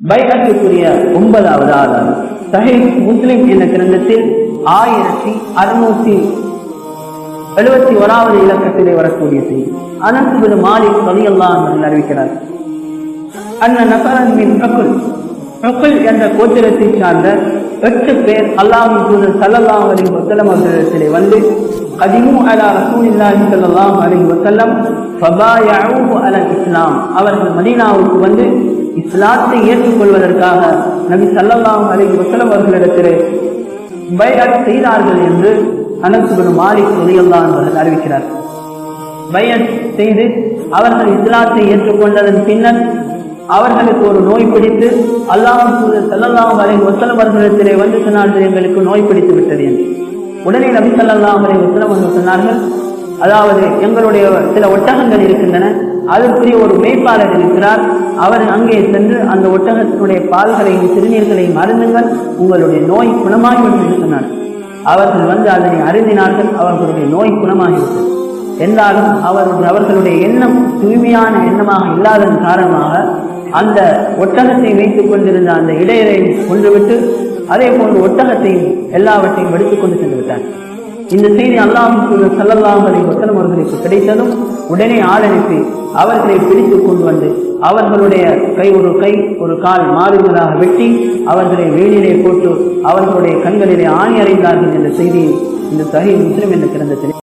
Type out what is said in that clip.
பைஹத்துக்குரிய ஒன்பதாவது ஆதாரம். சஹி முஸ்லிம் என்ற கிரந்தத்தில் ஆயிரத்தி அறுநூத்தி எழுபத்தி ஓராவது இலக்கத்திலே வரக்கூடிய செய்தி. அனசுபின் மாலிக் ரலியல்லாஹு அறிவிக்கிறார். அண்ணன் நசரன் ரகுல் ரகுல் என்ற கோத்திரத்தை சார்ந்த எட்டு பேர் அல்லாஹின் தூதர் சல்லல்லாஹ் அலி வசல்லம் அவர்களிடத்திலே வந்து கதிமு அலா ரசூலில்லாஹி சல்லாஹ் அலி வசல்லம் ஃபபாயஊஹு அலல் இஸ்லாம். அவர்கள் மதீனாவுக்கு வந்து இஸ்லாத்தை ஏற்றுக்கொள்வதற்காக நபி ஸல்லல்லாஹு அலைஹி வசலம் அவர்களிடத்திலே பைஅத் செய்தார்கள் என்று அனசுபின் மாலிக் உதயம்தான் அவர்கள் அறிவிக்கிறார். பயன் செய்து அவர்கள் இஸ்லாத்தை ஏற்றுக்கொண்டதன் பின்னர் அவர்களுக்கு ஒரு நோய் பிடித்து அல்லாஹ் செல்லல்லாம் வரை ஒத்தலம் அவர்களிடத்திலே வந்து சொன்னார்கள் எங்களுக்கு நோய் பிடித்து விட்டது என்று. உடனே நபி ஸல்லல்லாஹு அலைஹி ஒத்தலம் வந்து சொன்னார்கள் அதாவது எங்களுடைய சில ஒட்டகங்கள் இருக்கின்றன அதற்குரிய ஒரு மேய்ப்பாளர் இருக்கிறார். அவர் அங்கே சென்று அந்த ஒட்டகத்தினுடைய பால்களையும் சிறுநீர்களையும் அருந்துங்கள். உங்களுடைய நோய் குணமாகிவிடும் என்று சொன்னார். அவர்கள் வந்து அதனை அருந்தினார்கள். அவர்களுடைய நோய் குணமாகிவிட்டது. என்றாலும் அவர்கள் அவர்களுடைய எண்ணம் தூய்மையான எண்ணமாக இல்லாதன் காரணமாக அந்த ஒட்டகத்தை வைத்துக் கொண்டிருந்த அந்த இடையரை கொண்டுவிட்டு அதே போன்று ஒட்டகத்தையும் எல்லாவற்றையும் எடுத்துக்கொண்டு சென்று விட்டார். இந்த செய்தி அல்லாஹ் சல்லல்லாஹு அதை வஸல்லம் அவர்களுக்கு கிடைத்ததும் உடனே ஆள் அனுப்பி அவர்களை பிடித்து கொண்டு வந்து அவர்களுடைய கை ஒரு கை ஒரு கால் மாறுவதாக வெட்டி அவர்களை வெயிலிலே போட்டு அவர்களுடைய கண்களிலே ஆணி அறைந்தார்கள் என்ற செய்தியை இந்த சஹி முஸ்லிம் என்ற கிடந்த